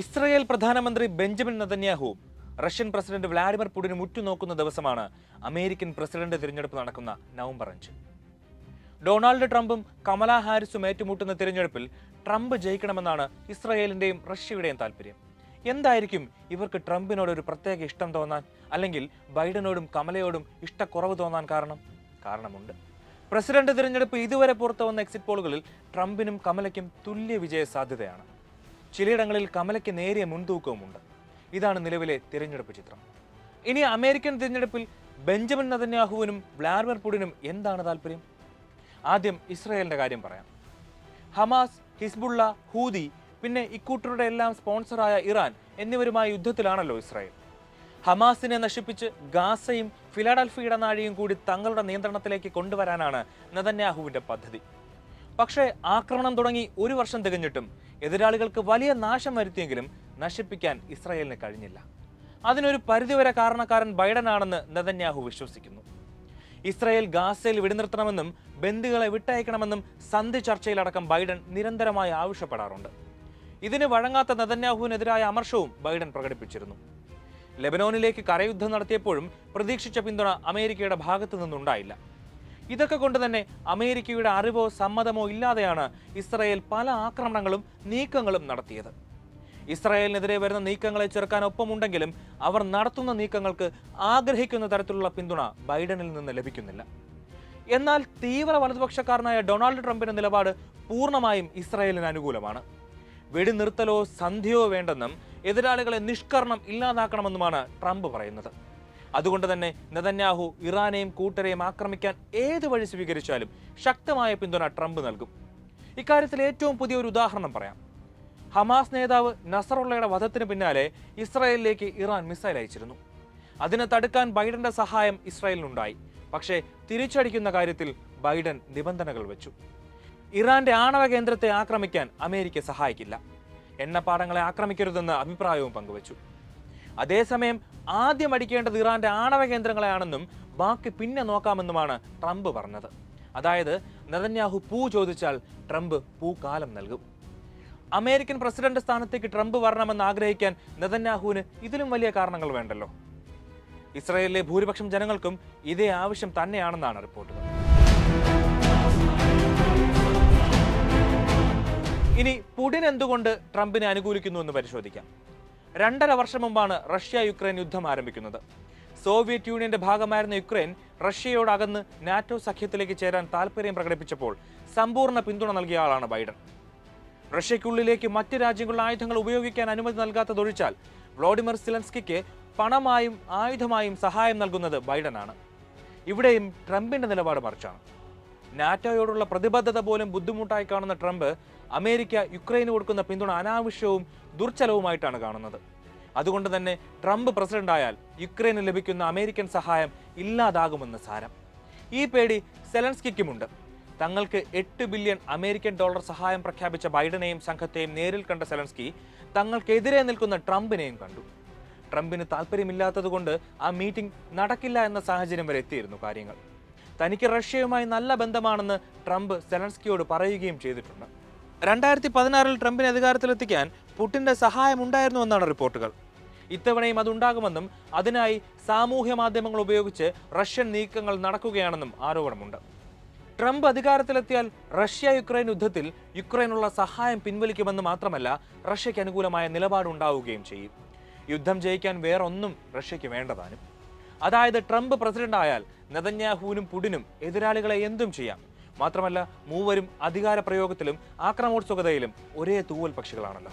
Israel പ്രധാനമന്ത്രി Benjamin Netanyahu Russian president Vladimir പുടിന് ഉറ്റുനോക്കുന്ന ദിവസമാണ് അമേരിക്കൻ പ്രസിഡന്റ് തിരഞ്ഞെടുപ്പ് നടക്കുന്ന നവംബർ അഞ്ച്. ഡൊണാൾഡ് ട്രംപും കമലാ ഹാരിസും ഏറ്റുമുട്ടുന്ന തിരഞ്ഞെടുപ്പിൽ ട്രംപ് ജയിക്കണമെന്നാണ് ഇസ്രയേലിന്റെയും റഷ്യയുടെയും താല്പര്യം. എന്തായിരിക്കും ഇവർക്ക് ട്രംപിനോട് ഒരു പ്രത്യേക ഇഷ്ടം തോന്നാൻ അല്ലെങ്കിൽ ബൈഡനോടും കമലയോടും ഇഷ്ടക്കുറവ് തോന്നാൻ കാരണം? കാരണമുണ്ട്. പ്രസിഡന്റ് തിരഞ്ഞെടുപ്പ് ഇതുവരെ പുറത്തു വന്ന എക്സിറ്റ് പോളുകളിൽ ട്രംപിനും കമലയ്ക്കും തുല്യ വിജയ സാധ്യതയാണ് ചിലയിടങ്ങളിൽ കമലയ്ക്ക് നേരിയ മുൻതൂക്കവുമുണ്ട്. ഇതാണ് നിലവിലെ തിരഞ്ഞെടുപ്പ് ചിത്രം. ഇനി അമേരിക്കൻ തിരഞ്ഞെടുപ്പിൽ ബെഞ്ചമിൻ നതന്യാഹുവിനും വ്ളാഡിമിർ പുടിനും എന്താണ് താല്പര്യം? ആദ്യം ഇസ്രായേലിന്റെ കാര്യം പറയാം. ഹമാസ് ഹിസ്ബുള്ള ഹൂദി പിന്നെ ഇക്കൂട്ടരുടെ എല്ലാം സ്പോൺസറായ ഇറാൻ എന്നിവരുമായി യുദ്ധത്തിലാണല്ലോ ഇസ്രായേൽ. ഹമാസിനെ നശിപ്പിച്ച് ഗാസയും ഫിലാഡൽഫിയുടെ നാഴിയും കൂടി തങ്ങളുടെ നിയന്ത്രണത്തിലേക്ക് കൊണ്ടുവരാനാണ് നദന്യാഹുവിന്റെ പദ്ധതി. പക്ഷേ ആക്രമണം തുടങ്ങി ഒരു വർഷം തികഞ്ഞിട്ടും എതിരാളികൾക്ക് വലിയ നാശം വരുത്തിയെങ്കിലും നശിപ്പിക്കാൻ ഇസ്രായേലിന് കഴിഞ്ഞില്ല. അതിനൊരു പരിധിവരെ കാരണക്കാരൻ ബൈഡനാണെന്ന് നെതന്യാഹു വിശ്വസിക്കുന്നു. ഇസ്രായേൽ ഗാസയിൽ വെടിനിർത്തണമെന്നും ബന്ദികളെ വിട്ടയക്കണമെന്നും സന്ധി ചർച്ചയിലടക്കം ബൈഡൻ നിരന്തരമായി ആവശ്യപ്പെടാറുണ്ട്. ഇതിന് വഴങ്ങാത്ത നെതന്യാഹുവിനെതിരായ അമർഷവും ബൈഡൻ പ്രകടിപ്പിച്ചിരുന്നു. ലെബനോനിലേക്ക് കരയുദ്ധം നടത്തിയപ്പോഴും പ്രതീക്ഷിച്ച പിന്തുണ അമേരിക്കയുടെ ഭാഗത്തു നിന്നുണ്ടായില്ല. ഇതൊക്കെ കൊണ്ട് തന്നെ അമേരിക്കയുടെ അറിവോ സമ്മതമോ ഇല്ലാതെയാണ് ഇസ്രായേൽ പല ആക്രമണങ്ങളും നീക്കങ്ങളും നടത്തിയത്. ഇസ്രായേലിനെതിരെ വരുന്ന നീക്കങ്ങളെ ചെറുക്കാൻ ഒപ്പമുണ്ടെങ്കിലും അവർ നടത്തുന്ന നീക്കങ്ങൾക്ക് ആഗ്രഹിക്കുന്ന തരത്തിലുള്ള പിന്തുണ ബൈഡനിൽ നിന്ന് ലഭിക്കുന്നില്ല. എന്നാൽ തീവ്ര വലതുപക്ഷക്കാരനായ ഡൊണാൾഡ് ട്രംപിന്റെ നിലപാട് പൂർണമായും ഇസ്രായേലിന് അനുകൂലമാണ്. വെടിനിർത്തലോ സന്ധിയോ വേണ്ടെന്നും എതിരാളികളെ നിഷ്കരണം ഇല്ലാതാക്കണമെന്നുമാണ് ട്രംപ് പറയുന്നത്. അതുകൊണ്ട് തന്നെ നെതന്യാഹു ഇറാനെയും കൂട്ടരെയും ആക്രമിക്കാൻ ഏത് വഴി സ്വീകരിച്ചാലും ശക്തമായ പിന്തുണ ട്രംപ് നൽകും. ഇക്കാര്യത്തിൽ ഏറ്റവും പുതിയ ഒരു ഉദാഹരണം പറയാം. ഹമാസ് നേതാവ് നസറുള്ളയുടെ വധത്തിന് പിന്നാലെ ഇസ്രായേലിലേക്ക് ഇറാൻ മിസൈൽ അയച്ചിരുന്നു. അതിനെ തടുക്കാൻ ബൈഡന്റെ സഹായം ഇസ്രായേലിനുണ്ടായി. പക്ഷേ തിരിച്ചടിക്കുന്ന കാര്യത്തിൽ ബൈഡൻ നിബന്ധനകൾ വെച്ചു. ഇറാന്റെ ആണവ കേന്ദ്രത്തെ ആക്രമിക്കാൻ അമേരിക്ക സഹായിക്കില്ല. എണ്ണപ്പാടങ്ങളെ ആക്രമിക്കരുതെന്ന് അഭിപ്രായവും പങ്കുവച്ചു. അതേസമയം ആദ്യം അടിക്കേണ്ടത് ഇറാന്റെ ആണവ കേന്ദ്രങ്ങളെയാണെന്നും ബാക്കി പിന്നെ നോക്കാമെന്നുമാണ് ട്രംപ് പറഞ്ഞത്. അതായത് നെതന്യാഹു പൂ ചോദിച്ചാൽ ട്രംപ് പൂക്കാലം നൽകും. അമേരിക്കൻ പ്രസിഡന്റ് സ്ഥാനത്തേക്ക് ട്രംപ് വരണമെന്ന് ആഗ്രഹിക്കാൻ നെതന്യാഹുവിന് ഇതിലും വലിയ കാരണങ്ങൾ വേണ്ടല്ലോ. ഇസ്രായേലിലെ ഭൂരിപക്ഷം ജനങ്ങൾക്കും ഇതേ ആവശ്യം തന്നെയാണെന്നാണ് റിപ്പോർട്ടുകൾ. ഇനി പുടിൻ എന്തുകൊണ്ട് ട്രംപിനെ അനുകൂലിക്കുന്നു എന്ന് പരിശോധിക്കാം. രണ്ടര വർഷം മുമ്പാണ് റഷ്യ യുക്രൈൻ യുദ്ധം ആരംഭിക്കുന്നത്. സോവിയറ്റ് യൂണിയന്റെ ഭാഗമായിരുന്ന യുക്രൈൻ റഷ്യയോട് അകന്ന് നാറ്റോ സഖ്യത്തിലേക്ക് ചേരാൻ താൽപര്യം പ്രകടിപ്പിച്ചപ്പോൾ സമ്പൂർണ പിന്തുണ നൽകിയ ആളാണ് ബൈഡൻ. റഷ്യക്കുള്ളിലേക്ക് മറ്റ് രാജ്യങ്ങളുടെ ആയുധങ്ങൾ ഉപയോഗിക്കാൻ അനുമതി നൽകാത്തതൊഴിച്ചാൽ വ്ളോഡിമർ സിലൻസ്കിക്ക് പണമായും ആയുധമായും സഹായം നൽകുന്നത് ബൈഡനാണ്. ഇവിടെയും ട്രംപിന്റെ നിലപാട് മറിച്ചാണ്. നാറ്റോയോടുള്ള പ്രതിബദ്ധത പോലും ബുദ്ധിമുട്ടായി കാണുന്ന ട്രംപ് അമേരിക്ക യുക്രൈന് കൊടുക്കുന്ന പിന്തുണ അനാവശ്യവും ദുർച്ചലവുമായിട്ടാണ് കാണുന്നത്. അതുകൊണ്ട് തന്നെ ട്രംപ് പ്രസിഡന്റായാൽ യുക്രൈന് ലഭിക്കുന്ന അമേരിക്കൻ സഹായം ഇല്ലാതാകുമെന്ന് സാരം. ഈ പേടി സെലൻസ്കിക്കുമുണ്ട്. തങ്ങൾക്ക് എട്ട് ബില്യൺ അമേരിക്കൻ ഡോളർ സഹായം പ്രഖ്യാപിച്ച ബൈഡനെയും സംഘത്തെയും നേരിൽ കണ്ട സെലൻസ്കി തങ്ങൾക്കെതിരെ നിൽക്കുന്ന ട്രംപിനെയും കണ്ടു. ട്രംപിന് താല്പര്യമില്ലാത്തതുകൊണ്ട് ആ മീറ്റിംഗ് നടക്കില്ല എന്ന സാഹചര്യം വരെ എത്തിയിരുന്നു കാര്യങ്ങൾ. തനിക്ക് റഷ്യയുമായി നല്ല ബന്ധമാണെന്ന് ട്രംപ് സെലൻസ്കിയോട് പറയുകയും ചെയ്തിട്ടുണ്ട്. രണ്ടായിരത്തി പതിനാറിൽ ട്രംപിനെ അധികാരത്തിലെത്തിക്കാൻ സഹായം ഉണ്ടായിരുന്നു എന്നാണ് റിപ്പോർട്ടുകൾ. ഇത്തവണയും അതുണ്ടാകുമെന്നും അതിനായി സാമൂഹ്യ മാധ്യമങ്ങൾ ഉപയോഗിച്ച് റഷ്യൻ നീക്കങ്ങൾ നടക്കുകയാണെന്നും ആരോപണമുണ്ട്. ട്രംപ് അധികാരത്തിലെത്തിയാൽ റഷ്യ യുക്രൈൻ യുദ്ധത്തിൽ യുക്രൈനുള്ള സഹായം പിൻവലിക്കുമെന്ന് മാത്രമല്ല റഷ്യയ്ക്ക് അനുകൂലമായ നിലപാടുണ്ടാവുകയും ചെയ്യും. യുദ്ധം ജയിക്കാൻ വേറൊന്നും റഷ്യയ്ക്ക് വേണ്ടതാനും. അതായത് ട്രംപ് പ്രസിഡന്റ് ആയാൽ നെതന്യാഹുവിനും പുടിനും എതിരാളികളെ എന്തും ചെയ്യാം. മാത്രമല്ല മൂവരും അധികാര പ്രയോഗത്തിലും ആക്രമോത്സുകതയിലും ഒരേ തൂവൽ പക്ഷികളാണല്ലോ.